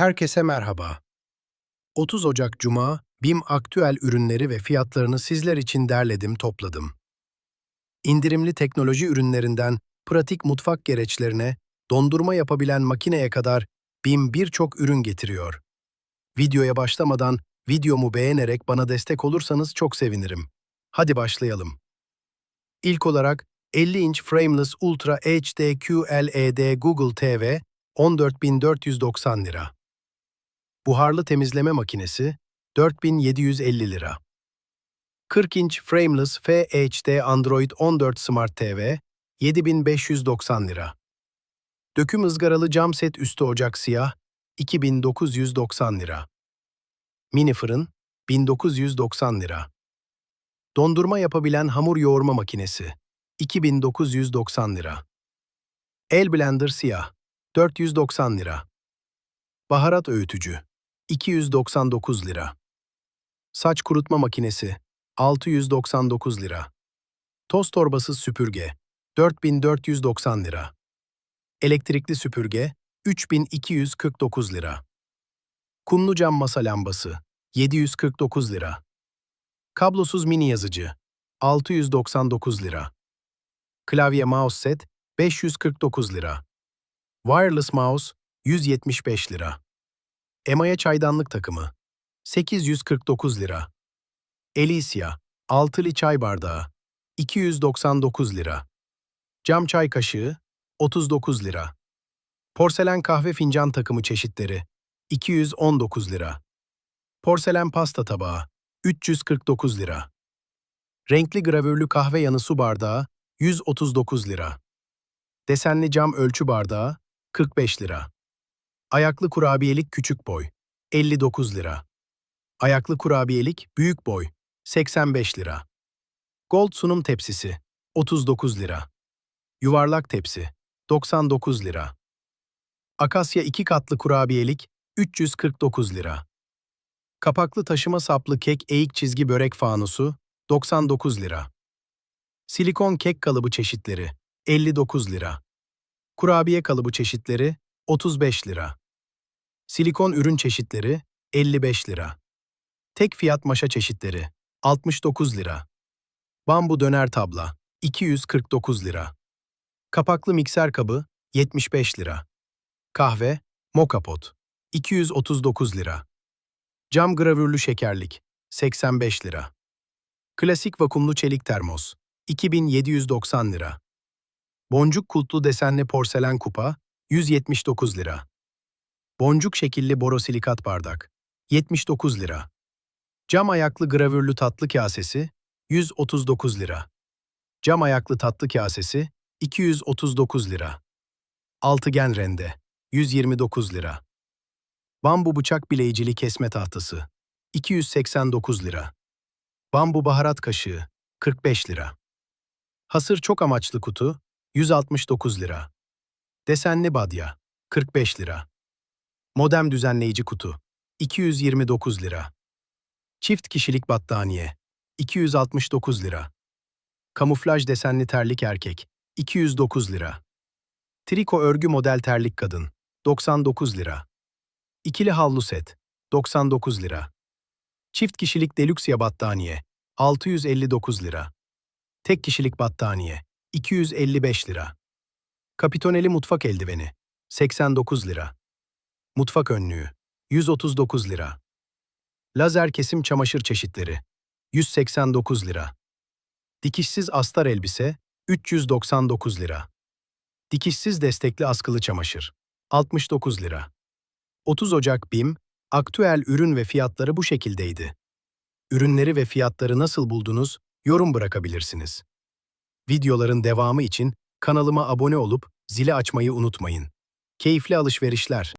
Herkese merhaba. 30 Ocak Cuma, BİM aktüel ürünleri ve fiyatlarını sizler için derledim, topladım. İndirimli teknoloji ürünlerinden pratik mutfak gereçlerine, dondurma yapabilen makineye kadar BİM birçok ürün getiriyor. Videoya başlamadan videomu beğenerek bana destek olursanız çok sevinirim. Hadi başlayalım. İlk olarak 50 inç frameless Ultra HD QLED Google TV 14.490 lira. Buharlı temizleme makinesi 4750 lira. 40 inç frameless FHD Android 14 Smart TV 7590 lira. Döküm ızgaralı cam set üstü ocak siyah 2990 lira. Mini fırın 1990 lira. Dondurma yapabilen hamur yoğurma makinesi 2990 lira. El blender siyah 490 lira. Baharat öğütücü 299 lira. Saç kurutma makinesi 699 lira. Toz torbası süpürge 4490 lira. Elektrikli süpürge 3249 lira. Kumlu cam masa lambası 749 lira. Kablosuz mini yazıcı 699 lira. Klavye mouse set 549 lira. Wireless mouse 175 lira. Emaya çaydanlık takımı 849 lira. Elysia altılı çay bardağı 299 lira. Cam çay kaşığı 39 lira. Porselen kahve fincan takımı çeşitleri 219 lira. Porselen pasta tabağı 349 lira. Renkli gravürlü kahve yanı su bardağı 139 lira. Desenli cam ölçü bardağı 45 lira. Ayaklı kurabiyelik küçük boy 59 lira. Ayaklı kurabiyelik büyük boy 85 lira. Gold sunum tepsisi 39 lira. Yuvarlak tepsi 99 lira. Akasya iki katlı kurabiyelik 349 lira. Kapaklı taşıma saplı kek eğik çizgi börek fanusu 99 lira. Silikon kek kalıbı çeşitleri 59 lira. Kurabiye kalıbı çeşitleri 35 lira. Silikon ürün çeşitleri 55 lira. Tek fiyat maşa çeşitleri 69 lira. Bambu döner tabla 249 lira. Kapaklı mikser kabı 75 lira. Kahve, moka pot 239 lira. Cam gravürlü şekerlik 85 lira. Klasik vakumlu çelik termos 2790 lira. Boncuk kulplu desenli porselen kupa 179 lira. Boncuk şekilli borosilikat bardak 79 lira. Cam ayaklı gravürlü tatlı kasesi 139 lira. Cam ayaklı tatlı kasesi 239 lira. Altıgen rende 129 lira. Bambu bıçak bileyicili kesme tahtası 289 lira. Bambu baharat kaşığı 45 lira. Hasır çok amaçlı kutu 169 lira. Desenli badya 45 lira. Modem düzenleyici kutu 229 lira. Çift kişilik battaniye 269 lira. Kamuflaj desenli terlik erkek 209 lira. Triko örgü model terlik kadın 99 lira. İkili havlu set 99 lira. Çift kişilik delüksiye battaniye 659 lira. Tek kişilik battaniye 255 lira. Kapitoneli mutfak eldiveni 89 lira. Mutfak önlüğü 139 lira. Lazer kesim çamaşır çeşitleri 189 lira. Dikişsiz astar elbise 399 lira. Dikişsiz destekli askılı çamaşır 69 lira. 30 Ocak BİM, aktüel ürün ve fiyatları bu şekildeydi. Ürünleri ve fiyatları nasıl buldunuz, yorum bırakabilirsiniz. Videoların devamı için kanalıma abone olup zili açmayı unutmayın. Keyifli alışverişler.